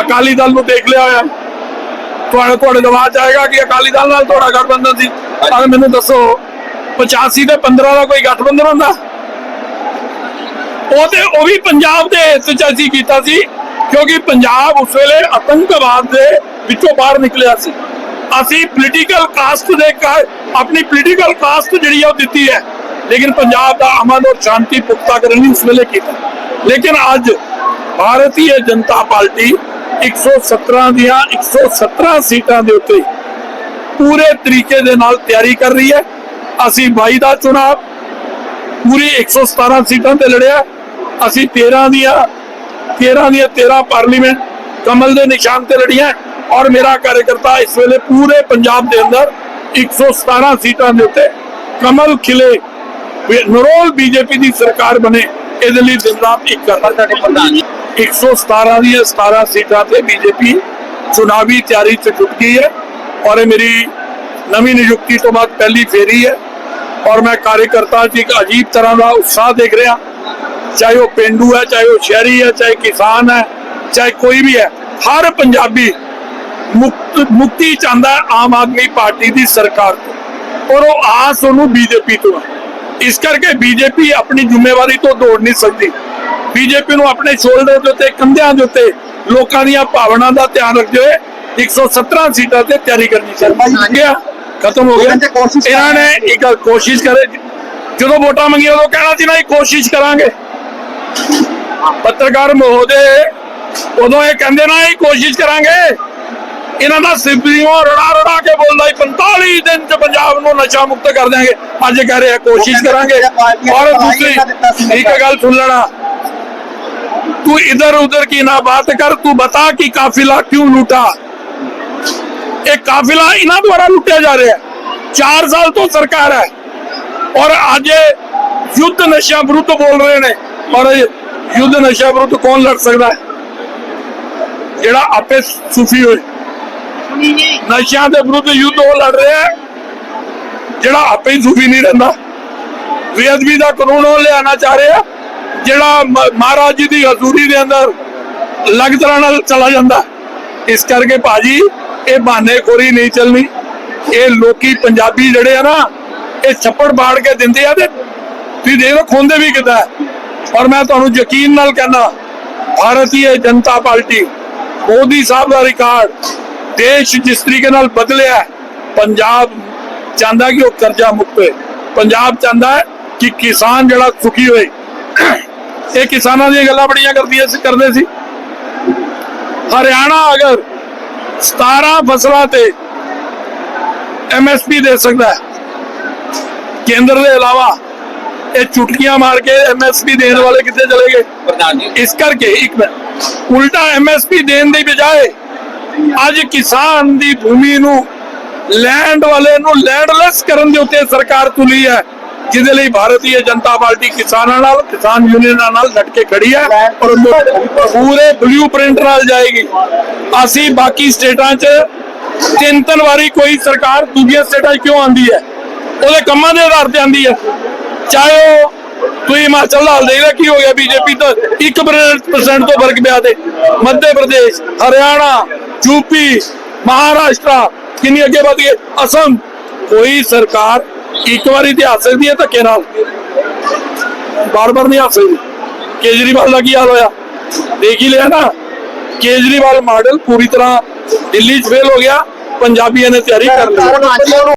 ਅਕਾਲੀ ਦਲ ਨੂੰ ਦੇਖ ਲਿਆ ਹੋਇਆ। ਤੁਹਾਡੇ ਤੁਹਾਡੇ ਦਿਮਾਗ ਆਏਗਾ ਕਿ ਅਕਾਲੀ ਦਲ ਨਾਲ ਤੁਹਾਡਾ ਗਠਬੰਧਨ ਸੀ। ਪਰ ਮੈਨੂੰ ਦੱਸੋ 85 ਤੇ 15 ਦਾ ਕੋਈ ਗਠਬੰਧਨ ਹੁੰਦਾ? ਉਹ ਤੇ ਉਹ ਵੀ ਪੰਜਾਬ ਦੇ ਹਿੱਤ ਕੀਤਾ ਸੀ, ਕਿਉਂਕਿ ਪੰਜਾਬ ਉਸ ਵੇਲੇ ਆਤੰਕਵਾਦ ਦੇ ਵਿੱਚੋਂ ਬਾਹਰ ਨਿਕਲਿਆ ਸੀ। ਅਸੀਂ ਪੋਲੀਟੀਕਲ ਕਾਸਟ ਦੇ ਆਪਣੀ ਪੋਲੀਟੀਕਲ ਕਾਸਟ ਜਿਹੜੀ ਆ ਉਹ ਦਿੱਤੀ ਹੈ। ਲੇਕਿਨ ਪੰਜਾਬ ਦਾ ਅਮਨ ਔਰ ਸ਼ਾਂਤੀ ਪੁਖਤਾ ਕਰਨ ਲਈ ਉਸ ਵੇਲੇ ਕੀਤਾ। ਲੇਕਿਨ ਅੱਜ ਭਾਰਤੀ ਜਨਤਾ ਪਾਰਟੀ 117 ਦੀਆਂ 117 ਸੀਟਾਂ ਦੇ ਉੱਤੇ ਪੂਰੇ ਤਰੀਕੇ ਦੇ ਨਾਲ ਤਿਆਰੀ ਕਰ ਰਹੀ ਹੈ। ਅਸੀਂ 22 ਦਾ ਚੁਣਾਵ ਪੂਰੀ 117 ਸੀਟਾਂ ਤੇ ਲੜਿਆ। ਅਸੀਂ 13 ਦੀਆਂ 13 ਦੀਆਂ 13 ਪਾਰਲੀਮੈਂਟ ਕਮਲ ਦੇ ਨਿਸ਼ਾਨ ਤੇ ਲੜੀਆਂ ਔਰ ਮੇਰਾ ਕਾਰਜਕਰਤਾ ਇਸ ਵੇਲੇ ਪੂਰੇ ਪੰਜਾਬ ਦੇ ਅੰਦਰ 117 ਸੀਟਾਂ ਦੇ ਉੱਤੇ ਕਮਲ ਖਿਲੇ ਵੀ ਨਰੋਲ ਬੀਜੇਪੀ ਦੀ ਸਰਕਾਰ ਬਣੇ। ਇਹਦੇ ਲਈ ਦਿਨ ਰਾਤ ਇੱਕ ਕਰਦਾ ਤੁਹਾਡੇ ਪ੍ਰਧਾਨ 117 ਦੀਆਂ 17 ਸੀਟਾਂ ਤੇ ਬੀਜੇਪੀ ਚੁਣਾਵੀ ਤਿਆਰੀ ਚ ਜੁਟ ਗਈ ਹੈ ਔਰ ਇਹ ਮੇਰੀ ਨਵੀਂ ਨਿਯੁਕਤੀ ਤੋਂ ਬਾਅਦ ਪਹਿਲੀ ਫੇਰੀ ਹੈ ਔਰ ਮੈਂ ਕਾਰਜਕਰਤਾ 'ਚ ਇੱਕ ਅਜੀਬ ਤਰ੍ਹਾਂ ਦਾ ਉਤਸ਼ਾਹ ਦੇਖ ਰਿਹਾ। ਚਾਹੇ ਉਹ ਪਿੰਡੂ ਹੈ, ਚਾਹੇ ਉਹ ਸ਼ਹਿਰੀ ਹੈ, ਚਾਹੇ ਕਿਸਾਨ ਹੈ, ਚਾਹੇ ਕੋਈ ਵੀ ਹੈ, ਹਰ ਪੰਜਾਬੀ ਮੁਕਤ, ਮੁਕਤੀ ਚਾਹੁੰਦਾ ਆਮ ਆਦਮੀ ਪਾਰਟੀ ਦੀ ਸਰਕਾਰ ਤੋਂ। ਔਰ ਉਹ ਆਸ ਉਹਨੂੰ ਬੀਜੇਪੀ ਤੋਂ ਹੈ। ਇਸ ਕਰਕੇ ਬੀਜੇਪੀ ਆਪਣੀ ਜ਼ਿੰਮੇਵਾਰੀ ਤੋਂ ਦੌੜ ਨਹੀਂ ਸਕਦੀ। ਬੀਜੇਪੀ ਨੂੰ ਆਪਣੇ ਸ਼ੋਲਡਰ ਦੇ ਉੱਤੇ ਕੰਧਿਆਂ ਦੇ ਉੱਤੇ ਲੋਕਾਂ ਦੀਆਂ ਭਾਵਨਾ ਦਾ ਧਿਆਨ ਰੱਖਦੇ ਹੋਏ 117 ਸੀਟਾਂ ਤੇ ਤਿਆਰੀ ਕਰਨੀ ਚਾਹੀਦੀ ਹੈ ਖਤਮ ਹੋ ਗਿਆ। ਇਹਨਾਂ ਨੇ ਇੱਕ ਕੋਸ਼ਿਸ਼ ਕਰੇ। ਜਦੋਂ ਵੋਟਾਂ ਮੰਗੀਆਂ ਉਦੋਂ ਕਹਿਣਾ ਸੀ ਨਾ ਇਹ ਕੋਸ਼ਿਸ਼ ਕਰਾਂਗੇ। ਪੱਤਰਕਾਰ ਮਹੋਦੇ ਉਦੋਂ ਇਹ ਕਹਿੰਦੇ ਨਾ ਇਹ ਕੋਸ਼ਿਸ਼ ਕਰਾਂਗੇ। ਇਹਨਾਂ ਦਾ ਸਿਪਰੀਓ ਰੜਾ ਰੜਾ ਕੇ ਬੋਲਦਾ ਸੀ 45 ਦਿਨ ਚ ਪੰਜਾਬ ਨੂੰ ਨਸ਼ਾ ਮੁਕਤ ਕਰ ਦਿਆਂਗੇ। ਅੱਜ ਕਹਿ ਰਹੇ ਕੋਸ਼ਿਸ਼ ਕਰਾਂਗੇ। ਔਰ ਦੂਸਰੀ ਇੱਕ ਗੱਲ ਸੁਣ ਲੈਣਾ। तू इधर उधर की ना बात कर तू बता कि काफिला क्यों लूटा ਇਹ ਕਾਫਿਲਾ ਇਹਨਾਂ ਦੁਆਰਾ ਲੁੱਟਿਆ ਜਾ ਰਿਹਾ ਹੈ 4 ਸਾਲ ਤੋਂ ਸਰਕਾਰ ਹੈ ਔਰ ਅੱਜ ਇਹ ਯੁੱਧ ਨਸ਼ਾ ਵਿਰੁੱਧ ਬੋਲ ਰਹੇ ਨੇ ਔਰ ਇਹ ਯੁੱਧ ਨਸ਼ਾ ਵਿਰੁੱਧ ਕੌਣ ਲੜ ਸਕਦਾ ਹੈ ਜਿਹੜਾ ਆਪੇ ਸੂਫੀ ਹੋਏ ਨਸ਼ਿਆਂ ਦੇ ਵਿਰੁੱਧ ਯੁੱਧ ਉਹ ਲੜ ਰਿਹਾ ਹੈ ਜਿਹੜਾ ਆਪੇ ਹੀ ਸੂਫੀ ਨਹੀਂ ਰਹਿੰਦਾ ਬੇਅਦਬੀ ਦਾ ਕਾਨੂੰਨ ਉਹ ਲਿਆਣਾ ਚਾਹ ਰਿਹਾ ਜਿਹੜਾ ਮਹਾਰਾਜ ਜੀ ਦੀ ਹਜ਼ੂਰੀ ਦੇ ਅੰਦਰ ਲੱਗ ਤਰ੍ਹਾਂ ਨਾਲ ਚਲਾ ਜਾਂਦਾ। ਇਸ ਕਰਕੇ ਭਾਜੀ, ਇਹ ਬਹਾਨੇ ਖੋਰੀ ਨਹੀਂ ਚੱਲਣੀ। ਇਹ ਲੋਕੀ ਪੰਜਾਬੀ ਜਿਹੜੇ ਆ ਨਾ, ਇਹ ਛੱਪੜ ਬਾੜ ਕੇ ਦਿੰਦੇ ਆ ਤੇ ਤੁਸੀਂ ਦੇਖ ਲਓ, ਖੋਂਦੇ ਵੀ ਕਿੱਦਾਂ ਔਰ ਮੈਂ ਤੁਹਾਨੂੰ ਯਕੀਨ ਨਾਲ ਕਹਿੰਦਾ ਭਾਰਤੀ ਜਨਤਾ ਪਾਰਟੀ, ਮੋਦੀ ਸਾਹਿਬ ਦਾ ਰਿਕਾਰਡ ਦੇਸ਼ ਜਿਸ ਤਰੀਕੇ ਨਾਲ ਬਦਲਿਆ, ਪੰਜਾਬ ਚਾਹੁੰਦਾ ਕਿ ਉਹ ਕਰਜ਼ਾ ਮੁਕਤ ਹੋਏ ਪੰਜਾਬ ਚਾਹੁੰਦਾ ਕਿ ਕਿਸਾਨ ਜਿਹੜਾ ਸੁਖੀ ਹੋਏ। ਇਹ ਕਿਸਾਨਾਂ ਦੀਆਂ ਗੱਲਾਂ ਬੜੀਆਂ ਕਰਦੀਆਂ ਸੀ ਕਰਦੇ ਸੀ। ਹਰਿਆਣਾ ਅਗਰ 17 ਫਸਲਾਂ ਤੇ ਐਮਐਸਪੀ ਦੇ ਸਕਦਾ ਹੈ ਕੇਂਦਰ ਦੇ ਇਲਾਵਾ ਇਹ ਚੁਟਕੀਆਂ ਮਾਰ ਕੇ ਐਮਐਸਪੀ ਦੇਣ ਵਾਲੇ ਕਿੱਥੇ ਚਲੇ ਗਏ? ਪ੍ਰਧਾਨ ਜੀ। ਇਸ ਕਰਕੇ ਇੱਕ ਉਲਟਾ ਐਮਐਸਪੀ ਦੇਣ ਦੀ ਬਜਾਏ ਅੱਜ ਕਿਸਾਨ ਦੀ ਭੂਮੀ ਨੂੰ ਲੈਂਡ ਵਾਲੇ ਨੂੰ ਲੈਂਡਲੈਸ ਕਰਨ ਦੇ ਉੱਤੇ ਸਰਕਾਰ ਤੁਲੀ ਹੈ। ਜਿਹਦੇ ਲਈ ਭਾਰਤੀ ਜਨਤਾ ਪਾਰਟੀ ਕਿਸਾਨਾਂ ਨਾਲ, ਕਿਸਾਨ ਯੂਨੀਅਨਾਂ ਨਾਲ ਡਟ ਕੇ ਖੜੀ ਹੈ ਔਰ ਪੂਰੇ ਬਲੂਪ੍ਰਿੰਟ ਨਾਲ ਜਾਏਗੀ। ਅਸੀਂ ਬਾਕੀ ਸਟੇਟਾਂ 'ਚ ਤਿੰਨ ਤਿੰਨ ਵਾਰੀ ਕੋਈ ਸਰਕਾਰ ਦੂਜੀਆਂ ਸਟੇਟਾਂ 'ਚ ਕਿਉਂ ਆਂਦੀ ਹੈ? ਉਹਦੇ ਕੰਮਾਂ ਦੇ ਆਧਾਰ ਤੇ ਆਂਦੀ ਹੈ। ਚਾਹੇ ਉਹ ਤੁਸੀਂ ਹਿਮਾਚਲ ਦਾ ਹਾਲ ਦੇਖ ਲਿਆ ਕੀ ਹੋ ਗਿਆ ਬੀਜੇਪੀ ਤਾਂ? 1% ਤੋਂ ਵਰਗ ਪਿਆ ਤੇ। ਮੱਧ ਪ੍ਰਦੇਸ਼, ਹਰਿਆਣਾ ਯੂਪੀ ਮਹਾਰਾਸ਼ਟਰ ਕਿੰਨੀ ਅੱਗੇ ਵਧ ਗਏ ਅਸਮ। ਕੋਈ ਸਰਕਾਰ ਇੱਕ ਵਾਰੀ ਤੇ ਆ ਸਕਦੀ ਹੈ ਧੱਕੇ ਨਾਲ। ਬਾਰ ਬਾਰ ਨਹੀਂ ਆ ਸਕਦੀ। ਕੇਜਰੀਵਾਲ ਦਾ ਕੀ ਹਾਲ ਹੋਇਆ? ਦੇਖ ਹੀ ਲਿਆ ਨਾ। ਕੇਜਰੀਵਾਲ ਮਾਡਲ ਪੂਰੀ ਤਰ੍ਹਾਂ ਦਿੱਲੀ 'ਚ ਫੇਲ ਹੋ ਗਿਆ। ਪੰਜਾਬੀਆਂ ਨੇ ਤਿਆਰੀ ਕਰ ਲਈ।